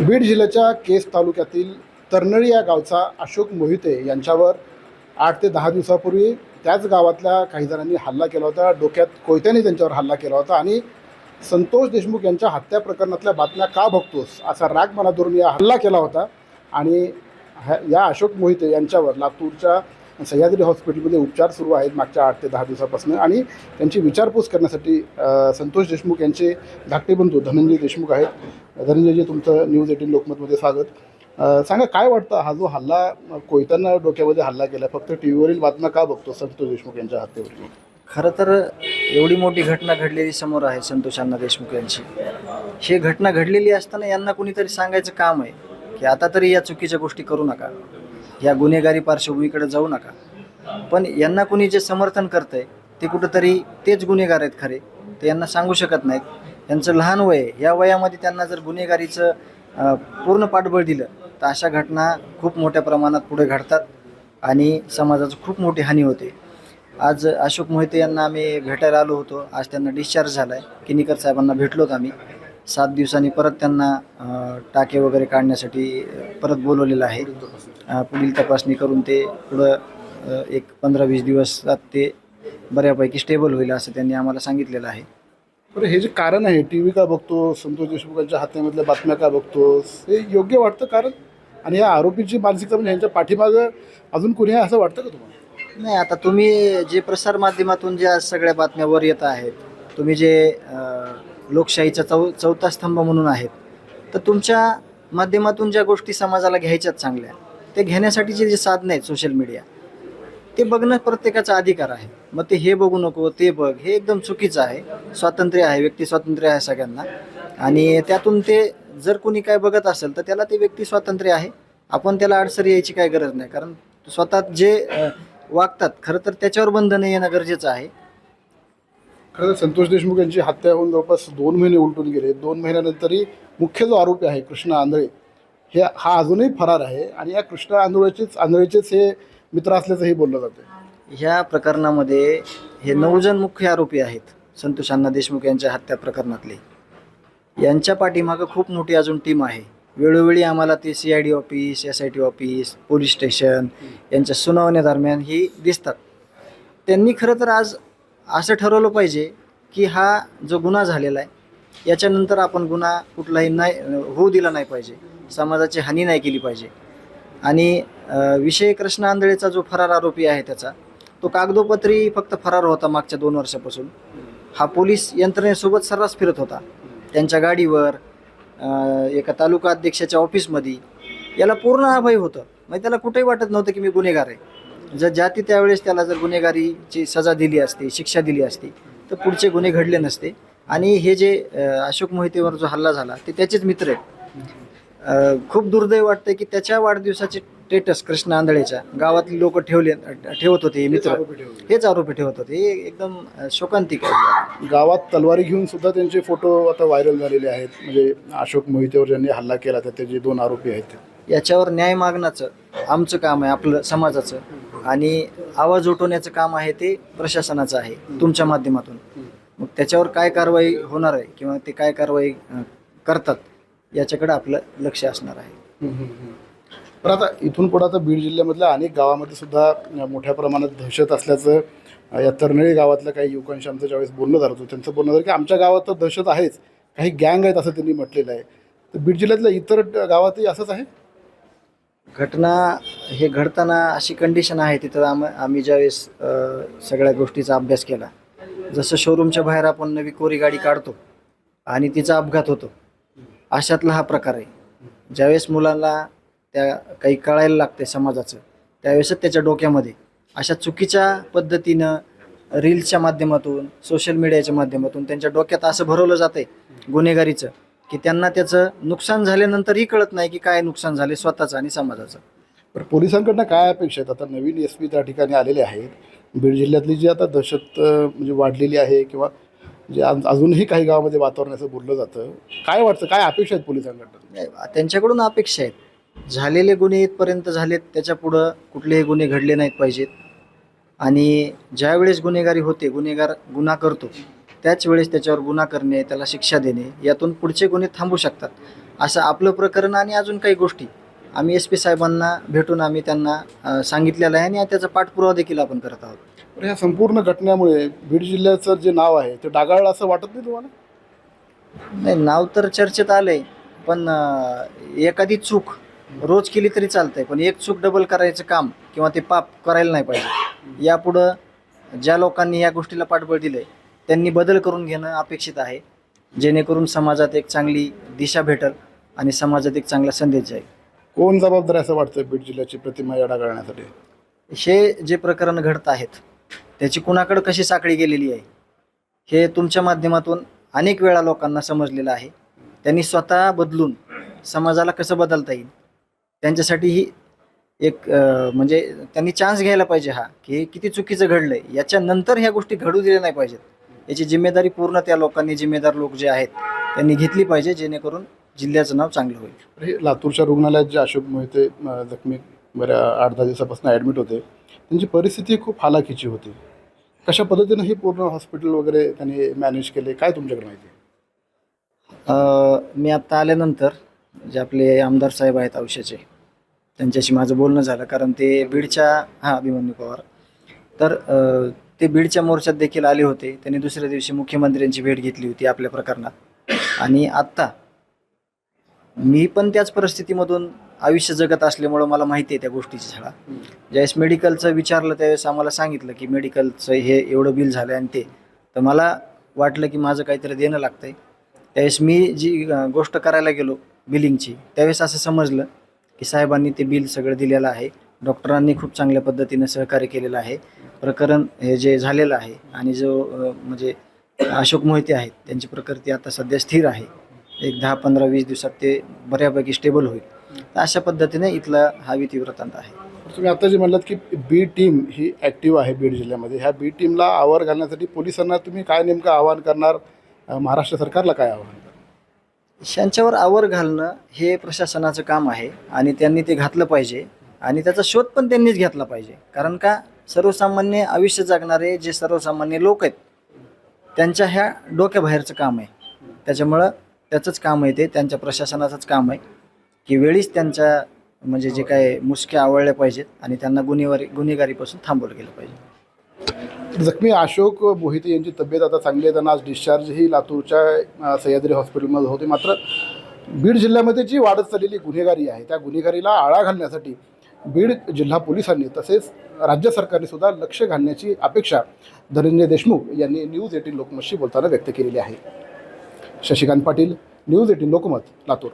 बीड जिल्ह्याच्या केस तालुक्यातील तरनळी या गावचा अशोक मोहिते यांच्यावर आठ ते दहा दिवसापूर्वी त्याच गावातल्या काही जणांनी हल्ला केला होता. डोक्यात कोयत्याने त्यांच्यावर हल्ला केला होता आणि संतोष देशमुख यांच्या हत्या प्रकरणातल्या बातम्या का बघतोस? असा राग मला धरून या हल्ला केला होता. आणि ह्या- या अशोक मोहिते यांच्यावर लातूरच्या सह्याद्री हॉस्पिटलमध्ये उपचार सुरू आहेत मागच्या आठ ते दहा दिवसापासून. आणि त्यांची विचारपूस करण्यासाठी संतोष देशमुख यांचे धाकटे बंधू धनंजय देशमुख आहेत. धनंजयजी तुमचं न्यूज एटीन लोकमतमध्ये स्वागत. सांगा काय वाटतं? हा जो हल्ला कोयतांना डोक्यामध्ये हल्ला केला फक्त टी व्हीवरील बातम्या का बघतो संतोष देशमुख यांच्या हत्येवरती? खरं तर एवढी मोठी घटना घडलेली समोर आहे संतोष अण्णा देशमुख यांची. ही घटना घडलेली असताना यांना कुणीतरी सांगायचं काम आहे? की आता तरी या चुकीच्या गोष्टी करू नका. या गुन्हेगारी पार्श्वभूमीकडे जाऊ नका. पण यांना कुणी जे समर्थन करतंय ते कुठंतरी तेच गुन्हेगार आहेत खरे. ते यांना सांगू शकत नाहीत. यांचं लहान वय आहे. या वयामध्ये त्यांना जर गुन्हेगारीचं पूर्ण पाठबळ दिलं तर अशा घटना खूप मोठ्या प्रमाणात पुढे घडतात आणि समाजाची खूप मोठी हानी होते. आज अशोक मोहिते यांना आम्ही भेटायला आलो होतो. आज त्यांना डिस्चार्ज झाला आहे किनीकर साहेबांना भेटलोत आम्ही. सात दिवसांनी परत त्यांना टाके वगैरे काढण्यासाठी परत बोलवलेलं आहे. पुढील तपासणी करून ते पुढं एक पंधरा वीस दिवसात ते बऱ्यापैकी स्टेबल होईल असं त्यांनी आम्हाला सांगितलेलं आहे. बरं हे जे कारण आहे टी व्ही का बघतो संतोष देशमुखांच्या हत्येमधल्या बातम्या का बघतो हे योग्य वाटतं कारण? आणि या आरोपीची मानसिकता म्हणजे यांच्या पाठीमागं अजून कोणी आहे असं वाटतं का तुम्हाला? नाही आता तुम्ही जे प्रसारमाध्यमातून ज्या सगळ्या बातम्या वर येत आहेत तुम्ही जे लोकशाहीचा चौ चौथा स्तंभ म्हणून आहेत. तर तुमच्या माध्यमातून ज्या गोष्टी समाजाला घ्यायच्यात चांगल्या ते घेण्यासाठीचे जे साधनं आहेत सोशल मीडिया ते बघणं प्रत्येकाचा अधिकार आहे. मग ते हे बघू नको ते बघ हे एकदम चुकीचं आहे. स्वातंत्र्य आहे व्यक्ती स्वातंत्र्य आहे सगळ्यांना. आणि त्यातून ते जर कोणी काय बघत असेल तर त्याला ते व्यक्ती स्वातंत्र्य आहे. आपण त्याला अडसर यायची काय गरज नाही. कारण स्वतः जे वागतात खरं तर त्याच्यावर बंधनं येणं गरजेचं आहे. खरं तर संतोष देशमुख यांची हत्या होऊन जवळपास दोन महिने उलटून गेले. दोन महिन्यानंतरही मुख्य जो आरोपी आहे कृष्ण आंधळे हे हा अजूनही फरार आहे आणि या कृष्ण आंधळेचेच आंधळेचेच हे मित्र असल्याचंही बोललं जातं ह्या प्रकरणामध्ये हे नऊजण मुख्य आरोपी आहेत संतोष अण्णा देशमुख यांच्या हत्या प्रकरणातले. यांच्या पाठीमागं खूप मोठी अजून टीम आहे. वेळोवेळी आम्हाला ते C I D office S I T office police station यांच्या सुनावण्यादरम्यान ही दिसतात. त्यांनी खरं तर आज असं ठरवलं पाहिजे की हा जो गुन्हा झालेला आहे याच्यानंतर आपण गुन्हा कुठलाही नाही होऊ दिला नाही पाहिजे. समाजाची हानी नाही केली पाहिजे. आणि विषय कृष्ण आंधळेचा जो फरार आरोपी आहे त्याचा तो कागदोपत्री फक्त फरार होता मागच्या दोन वर्षापासून. हा पोलीस यंत्रणेसोबत सर्रास फिरत होता. त्यांच्या गाडीवर एका तालुका अध्यक्षाच्या ऑफिसमध्ये याला पूर्ण अभय होतं. म्हणजे त्याला कुठेही वाटत नव्हतं की मी गुन्हेगार आहे. जर जाती त्यावेळेस त्याला जर गुन्हेगारीची सजा दिली असती शिक्षा दिली असती तर पुढचे गुन्हे घडले नसते. आणि हे जे अशोक मोहितेवर जो हल्ला झाला ते त्याचेच मित्र आहेत. खूप दुर्दैव वाटतं की त्याच्या वाढदिवसाचे स्टेटस कृष्ण आंधळेच्या गावातली लोक ठेवले ठेवत होते मित्र. हेच आरोपी ठेवत होते. हे एकदम शोकांतिक आहे. गावात तलवारी घेऊन सुद्धा त्यांचे फोटो आता व्हायरल झालेले आहेत. म्हणजे अशोक मोहितेवर ज्यांनी हल्ला केला तर ते जे दोन आरोपी आहेत. याच्यावर न्याय मागण्याचं आमचं काम आहे आपलं समाजाचं. आणि आवाज उठवण्याचं काम आहे ते प्रशासनाचं आहे तुमच्या माध्यमातून. मग त्याच्यावर काय कारवाई होणार आहे किंवा ते काय कारवाई अ, करतात याच्याकडे आपलं लक्ष असणार आहे. पण आता इथून पुढे आता बीड जिल्ह्यामधल्या अनेक गावामध्ये सुद्धा मोठ्या प्रमाणात दहशत असल्याचं या तरनळी गावातल्या काही युवकांशी आमचं ज्यावेळेस बोलणं झालं होतं त्यांचं बोलणं झालं की आमच्या गावात तर दहशत आहेच काही गँग आहेत असं त्यांनी म्हटलेलं आहे. तर बीड जिल्ह्यातल्या इतर गावातही असंच आहे? घटना हे घडताना अशी कंडिशन आहे तिथं आम आम्ही ज्यावेळेस सगळ्या गोष्टीचा अभ्यास केला. जसं शोरूमच्या बाहेर आपण नवी कोरी गाडी काढतो आणि तिचा अपघात होतो. अशातला हा प्रकार आहे. ज्यावेळेस मुलांना त्या काही कळायला लागते समाजाचं त्यावेळेसच त्याच्या डोक्यामध्ये अशा चुकीच्या पद्धतीनं रील्सच्या माध्यमातून सोशल मीडियाच्या माध्यमातून त्यांच्या डोक्यात असं भरवलं जातंय गुन्हेगारीचं. की त्यांना त्याचं नुकसान झाल्यानंतरही कळत नाही की काय नुकसान झाले स्वतःचं आणि समाजाचं. पण पोलिसांकडनं काय अपेक्षा आहेत? आता नवीन एस पी त्या ठिकाणी आलेले आहेत बीड जिल्ह्यातली जी आता दहशत म्हणजे वाढलेली आहे किंवा जे अजूनही काही गावामध्ये वातावरण असं बोललं जातं काय वाटतं? काय अपेक्षा आहेत पोलिसांकडनं? त्यांच्याकडून अपेक्षा आहेत. झालेले गुन्हे इथपर्यंत झालेत त्याच्या पुढं कुठलेही गुन्हे घडले नाहीत पाहिजेत. आणि ज्या वेळेस गुन्हेगारी होते गुन्हेगार गुन्हा करतो त्याच वेळेस त्याच्यावर गुन्हा करणे त्याला शिक्षा देणे यातून पुढचे गुन्हे थांबू शकतात. असं आपलं प्रकरण आणि अजून काही गोष्टी. आम्ही एस पी साहेबांना भेटून आम्ही त्यांना सांगितलेलं आहे आणि त्याचा पाठपुरावा देखील आपण करत आहोत. ह्या संपूर्ण घटनेमुळे बीड जिल्ह्याचं जे नाव आहे ते डागाळलं असं वाटत नाही तुम्हाला? नाही नाव तर चर्चेत आलंय पण एखादी चूक रोज केली तरी चालतंय पण एक चूक डबल करायचं काम किंवा ते पाप करायला नाही पाहिजे. यापुढं ज्या लोकांनी या गोष्टीला पाठबळ दिलंय त्यांनी बदल करून घेणं अपेक्षित आहे. जेणेकरून समाजात एक चांगली दिशा भेटल आणि समाजात एक चांगला संदेश जाईल. कोण जबाबदार आहे असं वाटतं बीड जिल्ह्याची प्रतिमा या डागाळण्यासाठी हे जे प्रकरण घडत आहेत त्याची कुणाकडं कशी साखळी गेलेली आहे हे तुमच्या माध्यमातून अनेक वेळा लोकांना समजलेलं आहे. त्यांनी स्वतः बदलून समाजाला कसं बदलता येईल त्यांच्यासाठी ही एक म्हणजे त्यांनी चान्स घ्यायला पाहिजे हा की हे किती चुकीचं घडलं आहे याच्यानंतर ह्या गोष्टी घडू दिल्या नाही पाहिजेत. याची जिम्मेदारी पूर्ण त्या लोकांनी जिम्मेदार लोक जे आहेत त्यांनी घेतली पाहिजे जेणेकरून जिल्ह्याचं नाव चांगलं होईल. हे लातूरच्या रुग्णालयात जे अशोक मोहिते जखमी बऱ्या आठ दहा दिवसापासून ॲडमिट होते त्यांची परिस्थिती खूप हालाखीची होती. कशा पद्धतीनं ही पूर्ण हॉस्पिटल वगैरे त्यांनी मॅनेज केले काय तुमच्याकडे माहिती मी आत्ता आल्यानंतर जे आपले आमदार साहेब आहेत औषधाचे त्यांच्याशी माझं बोलणं झालं कारण ते बीडच्या हां अभिमन्यू पवार. तर ते बीडच्या मोर्चात देखील आले होते. त्यांनी दुसऱ्या दिवशी मुख्यमंत्र्यांची भेट घेतली होती आपल्या प्रकरणात. आणि आत्ता मी पण त्याच परिस्थितीमधून आयुष्य जगत असल्यामुळं मला माहिती आहे त्या गोष्टीची झाडा ज्यावेळेस मेडिकलचं विचारलं त्यावेळेस आम्हाला सांगितलं की मेडिकलचं हे एवढं बिल झालं आणि ते. तर मला वाटलं की माझं काहीतरी देणं लागतं आहे त्यावेळेस मी जी गोष्ट करायला गेलो बिलिंगची त्यावेळेस असं समजलं की साहेबांनी ते बिल सगळं दिलेलं आहे. डॉक्टरांनी खूप चांगल्या पद्धतीनं सहकार्य केलेलं आहे. प्रकरण हे जे झालेलं आहे आणि जो म्हणजे अशोक मोहिते आहेत त्यांची प्रकृती आता सध्या स्थिर आहे. एक दहा पंधरा वीस दिवसात ते बऱ्यापैकी स्टेबल होईल. तर अशा पद्धतीने इथला हा विधी वृत्तांत आहे तुम्ही आता जे म्हणलात की बी टीम ही ॲक्टिव्ह आहे बीड जिल्ह्यामध्ये. ह्या बी टीमला आवर घालण्यासाठी पोलिसांना तुम्ही काय नेमकं आवाहन करणार? महाराष्ट्र सरकारला काय आवाहन करणार? यांच्यावर आवर घालणं हे प्रशासनाचं काम आहे आणि त्यांनी ते घातलं पाहिजे आणि त्याचा शोध पण त्यांनीच घेतला पाहिजे. कारण का? सर्वसामान्य आयुष्य जगणारे जे सर्वसामान्य लोक आहेत त्यांच्या ह्या डोक्याबाहेरचं काम आहे. त्याच्यामुळं त्याचंच काम आहे ते त्यांच्या प्रशासनाचंच काम आहे. की वेळीच त्यांच्या म्हणजे जे काय मुसक्या आवळल्या पाहिजेत आणि त्यांना गुन्हेगारी गुन्हेगारीपासून थांबवलं गेलं पाहिजे. जखमी अशोक मोहिते यांची तब्येत आता चांगली आहे. त्यांना आज डिस्चार्जही लातूरच्या सह्याद्री हॉस्पिटलमध्ये होते. मात्र बीड जिल्ह्यामध्ये जी वाढत चाललेली गुन्हेगारी आहे त्या गुन्हेगारीला आळा घालण्यासाठी बीड जिल्हा पोलिसांनी तसेच राज्य सरकारने सुद्धा लक्ष घालण्याची अपेक्षा धनंजय देशमुख यांनी न्यूज एटीन लोकमतशी बोलताना व्यक्त केलेली आहे. Shashikant Patil news eighteen Lokmat Latur.